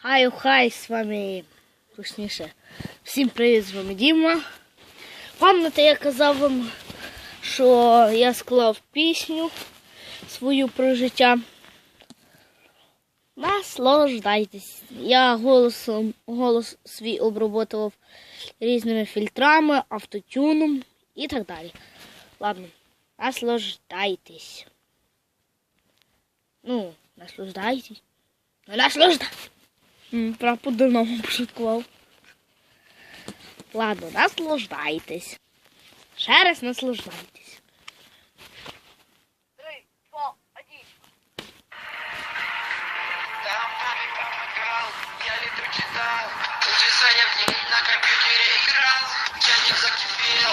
Хай, хай, з вами точніше. Всім привіт, з вами Діма. Пам'ятаєте, я казав вам, що я склав пісню свою про життя. Наслаждайтесь. Я голосом, голос свій оброботував різними фільтрами, автотюном і так далі. Ладно, наслаждайтесь. Ну, наслаждайтесь. Ну, наслаждайтесь. М, Про по-дурному пошуткував. Ладно, наслаждайтесь. Ще раз наслаждайтесь. Три, два, один. Там маме помогал, я литру читал Расписание в дневник на компьютере играл Чайник закипел,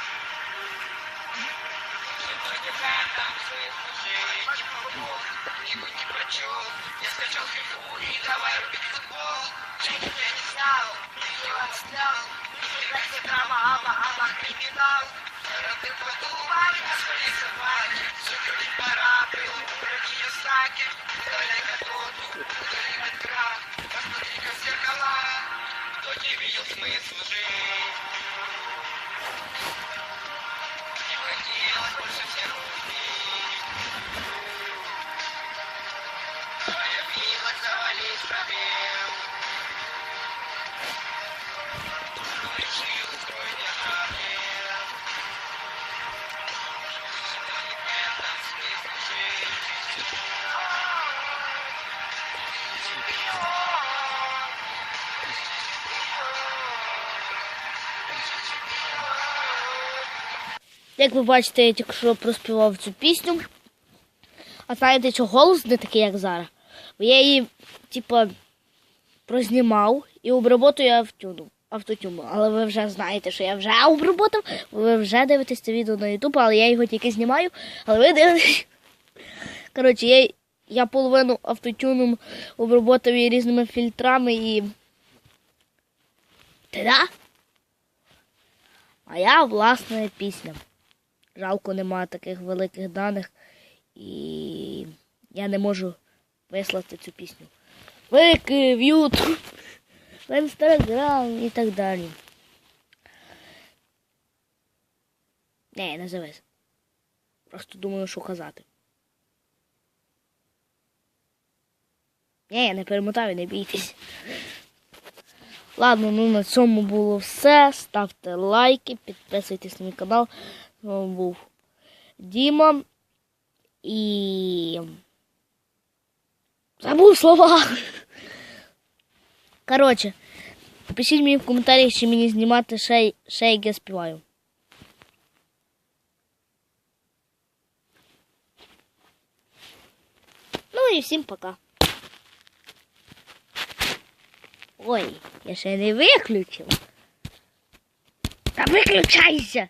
тебе видел смысл жить Не хотелось больше всех убить Появилась за моей спине Жизнь сегодня один Сегодня в этом смысл жить Книгу не прочел Я скачал фифу и давай рубить футбол Женщин я не знал, ее отснял Инстаграма, ама, ама, криминал Ты подумай, на своей собаке Закрыть пора, было убрать ее знаки Удаляй катону, удали экран Посмотри-ка в зеркала Кто тебе видел смысл жить Як ви бачите, я тільки що проспівав цю пісню. А знаєте, що голос не такий, як зараз? Бо я її, типа, прознімав і обработаю автотюном. автотюном. Але ви вже знаєте, що я вже обработав, ви вже дивитесь це відео на YouTube, але я його тільки знімаю, але ви дивитесь. Коротше, я, я половину автотюном обработав і різними фільтрами і. Та-да! А я власна пісня. Жалко, немає таких великих даних, і я не можу вислати цю пісню. Вики в YouTube, в Інстаграм і так далі. Не, не завез. Просто думаю, що казати. Ні, не перемотаю, не бійтесь. Ладно, ну на цьому було все. Ставте лайки, підписуйтесь на мій канал. З вами був Діма. І. Забув слова. Коротше, пишіть мені в коментарях, чи мені знімати ще, ще як я співаю. Ну і всім пока. Ой, я ще не виключив. Та виключайся!